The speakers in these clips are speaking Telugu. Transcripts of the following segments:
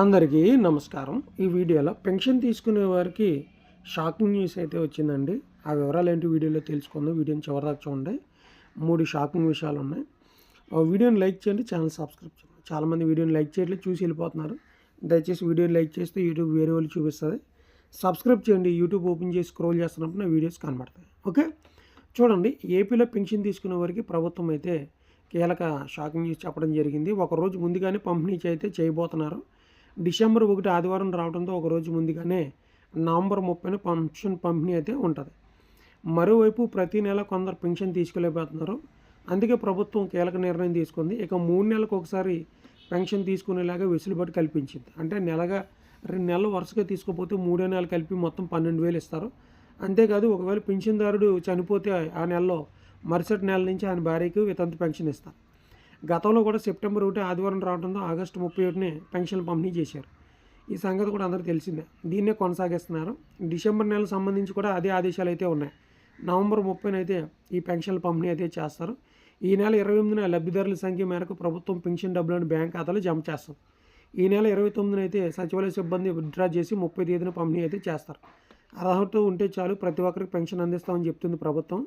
అందరికీ నమస్కారం. ఈ వీడియోలో పెన్షన్ తీసుకునే వారికి షాకింగ్ న్యూస్ అయితే వచ్చిందండి. ఆ వివరాలు ఏంటి వీడియోలో తెలుసుకుందాం. వీడియోని చివరిదాకా చూడండి. మూడు షాకింగ్ విషయాలు ఉన్నాయి. ఆ వీడియోని లైక్ చేయండి ఛానల్ సబ్స్క్రైబ్ చేయండి. చాలామంది వీడియోని లైక్ చేయట్లేదు చూసి వెళ్ళిపోతున్నారు. దయచేసి వీడియోని లైక్ చేస్తే యూట్యూబ్ వేరే వాళ్ళు చూపిస్తుంది. సబ్స్క్రైబ్ చేయండి. యూట్యూబ్ ఓపెన్ చేసి స్క్రోల్ చేస్తున్నప్పుడు నా వీడియోస్ కనబడతాయి. ఓకే? చూడండి. ఏపీలో పెన్షన్ తీసుకునే వారికి ప్రభుత్వం అయితే కీలక షాకింగ్ న్యూస్ చెప్పడం జరిగింది. ఒక రోజు ముందుగానే పంపిణీ అయితే చేయబోతున్నారు. డిసెంబర్ ఒకటి ఆదివారం రావడంతో ఒక రోజు ముందుగానే నవంబర్ ముప్పైన పెన్షన్ పంపిణీ అయితే ఉంటుంది. మరోవైపు ప్రతి నెల కొందరు పెన్షన్ తీసుకోలేకపోతున్నారు. అందుకే ప్రభుత్వం కీలక నిర్ణయం తీసుకుంది. ఇక మూడు నెలలకు ఒకసారి పెన్షన్ తీసుకునేలాగా వెసులుబాటు కల్పించింది. అంటే నెలగా రెండు నెలలు వరుసగా తీసుకోపోతే మూడో నెలలు కలిపి మొత్తం పన్నెండు వేలు ఇస్తారు. అంతేకాదు ఒకవేళ పెన్షన్దారుడు చనిపోతే ఆ నెలలో మరుసటి నెల నుంచి ఆయన భార్యకు వితంతు పెన్షన్ ఇస్తారు. గతంలో కూడా సెప్టెంబర్ ఒకటి ఆదివారం రావడంతో ఆగస్టు ముప్పై ఒకటిని పెన్షన్లు పంపిణీ చేశారు. ఈ సంగతి కూడా అందరికీ తెలిసిందే. దీన్నే కొనసాగిస్తున్నారు. డిసెంబర్ నెలకు సంబంధించి కూడా అదే ఆదేశాలు అయితే ఉన్నాయి. నవంబర్ ముప్పైన అయితే ఈ పెన్షన్ల పంపిణీ అయితే చేస్తారు. ఈ నెల ఇరవై ఎనిమిదిన లబ్ధిదారుల సంఖ్య మేరకు ప్రభుత్వం పెన్షన్ డబ్బులను బ్యాంక్ ఖాతాలో జమ చేస్తాం ఈ నెల ఇరవై తొమ్మిదిన అయితే సచివాలయ సిబ్బంది విత్డ్రా చేసి ముప్పై తేదీన పంపిణీ అయితే చేస్తారు. అర్హత ఉంటే చాలు ప్రతి ఒక్కరికి పెన్షన్ అందిస్తామని చెప్తుంది ప్రభుత్వం.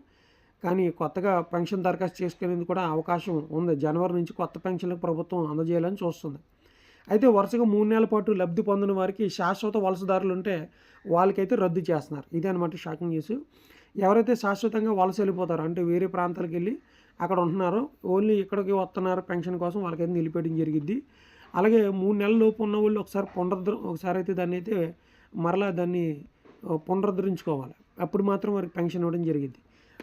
కానీ కొత్తగా పెన్షన్ దరఖాస్తు చేసుకునేందుకు కూడా అవకాశం ఉంది. జనవరి నుంచి కొత్త పెన్షన్లకు ప్రభుత్వం అందజేయాలని చూస్తుంది. అయితే వరుసగా మూడు నెలల పాటు లబ్ధి పొందిన వారికి శాశ్వత వలసదారులు ఉంటే వాళ్ళకైతే రద్దు చేస్తున్నారు. ఇదే అనమాట షాకింగ్ న్యూస్. ఎవరైతే శాశ్వతంగా వలస వెళ్ళిపోతారో అంటే వేరే ప్రాంతాలకు వెళ్ళి అక్కడ ఉంటున్నారో ఓన్లీ ఇక్కడికి వస్తున్నారు పెన్షన్ కోసం వాళ్ళకైతే నిలిపేయడం జరిగింది అలాగే మూడు నెలల లోపు ఉన్న వాళ్ళు ఒకసారి పునరుద్ధ ఒకసారి అయితే దాన్ని అయితే మరలా దాన్ని పునరుద్ధరించుకోవాలి. అప్పుడు మాత్రం వారికి పెన్షన్ ఇవ్వడం జరిగింది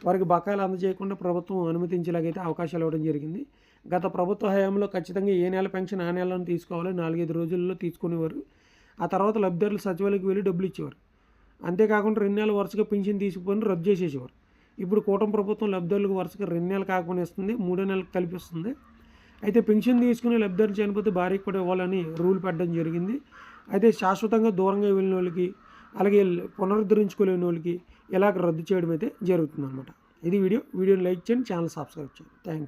వారికి బకాయిలు అందజేయకుండా ప్రభుత్వం అనుమతించేలాగైతే అవకాశాలు ఇవ్వడం జరిగింది. గత ప్రభుత్వ హయాంలో ఖచ్చితంగా ఏ నెల పెన్షన్ ఆ నెలను తీసుకోవాలి నాలుగైదు రోజుల్లో తీసుకునేవారు. ఆ తర్వాత లబ్ధిదారులు సచివాలయకి వెళ్ళి డబ్బులు ఇచ్చేవారు. అంతేకాకుండా రెండు నెలలు వరుసగా పెన్షన్ తీసుకుని రద్దు చేసేసేవారు. ఇప్పుడు కూటమి ప్రభుత్వం లబ్ధిదారులకు వరుసగా రెండు నెలలు కాకుండా ఇస్తుంది మూడో నెలలకు కల్పిస్తుంది అయితే పెన్షన్ తీసుకుని లబ్ధిదారులు చనిపోతే భార్యకు కూడా ఇవ్వాలని రూల్ పెట్టడం జరిగింది. అయితే శాశ్వతంగా దూరంగా వెళ్ళిన వాళ్ళకి అలాగే పునరుద్ధరించుకోలేని వాళ్ళకి ఇలాగ రద్దు చేయడం అయితే జరుగుతుంది అనమాట ఇది వీడియో. వీడియోని లైక్ చేయండి ఛానల్ సబ్స్క్రైబ్ చేయండి. థ్యాంక్